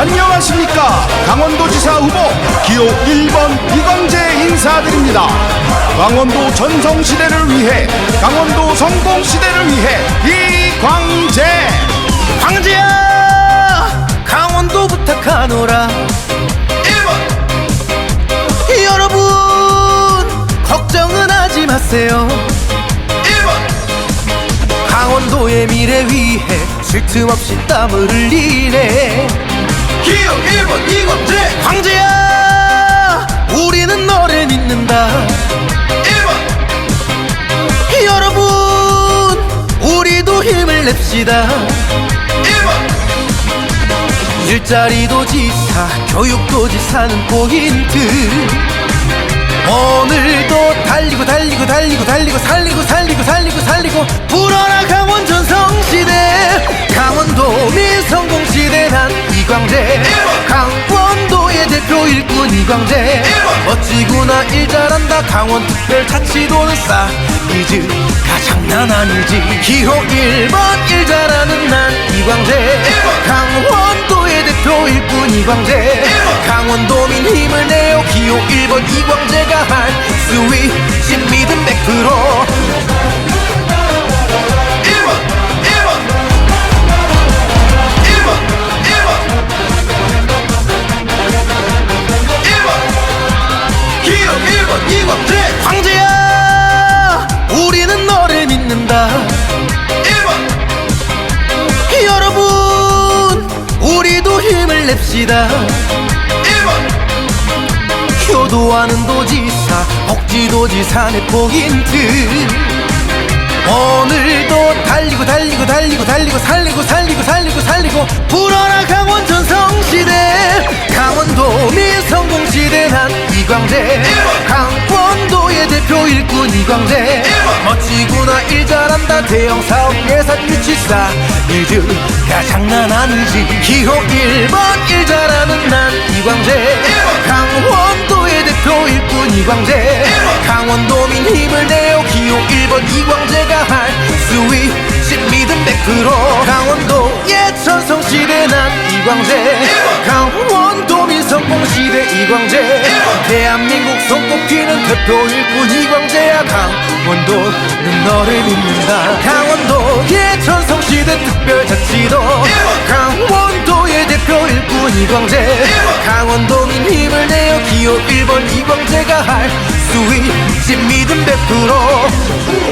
안녕하십니까? 강원도지사 후보 기호 1번 이광재 인사드립니다. 강원도 전성시대를 위해 강원도 성공시대를 위해 이광재! 황제야! 강원도 부탁하노라. 1번! 여러분 걱정은 하지 마세요. 1번! 강원도의 미래 위해 쉴 틈 없이 땀을 흘리네 기호 1번 이광재 황제야. 우리는 너를 믿는다. 1번 여러분 우리도 힘을 냅시다. 1번 일자리도 지사 교육도 지사는 포인트. 오늘도 달리고 달리고 달리고 달리고 살리고 살리고 살리고 살리고 불어라 강원 전성시대. 강원도 난 이광재 강원도의 대표 일꾼 이광재 멋지구나 일 잘한다. 강원 특별 자치도는 싸이즈 가장난 아니지. 기호 1번 일 잘하는 난 이광재 강원도의 대표 일꾼 이광재 강원도민 힘을 내요 기호 1번 이광재가 할수 있지 믿음 100% 1번 이광재 황제야 우리는 너를 믿는다. 1번. 여러분 우리도 힘을 냅시다. 1번. 효도하는 도지사 복지도지사의 포인트. 오늘도 달리고 달리고 달리고 달리고 살리고 살리고 살리고 살리고 불어라 강원 전성시대 강원도 민성공시대 난 이광재 일꾼 이광재. 멋지구나 일 잘한다. 대형 사업 예산 유치사. 일즈가 장난 아니지 기호 1번 일 잘하는 난 이광재. 강원도의 대표 일꾼 이광재. 강원도민 힘을 내요 기호 1번 이광재가 할 수 있지 믿음 100% 강원도의 전성시대 난 이광재 대한민국 손꼽히는 대표 일꾼 이광재야 강원도는 너를 믿는다. 강원도의 전성시대 특별자치도 강원도의 대표 일꾼 이광재. 강원도민 힘을 내요 기호 1번 이광재가 할 수 있지 믿음 100%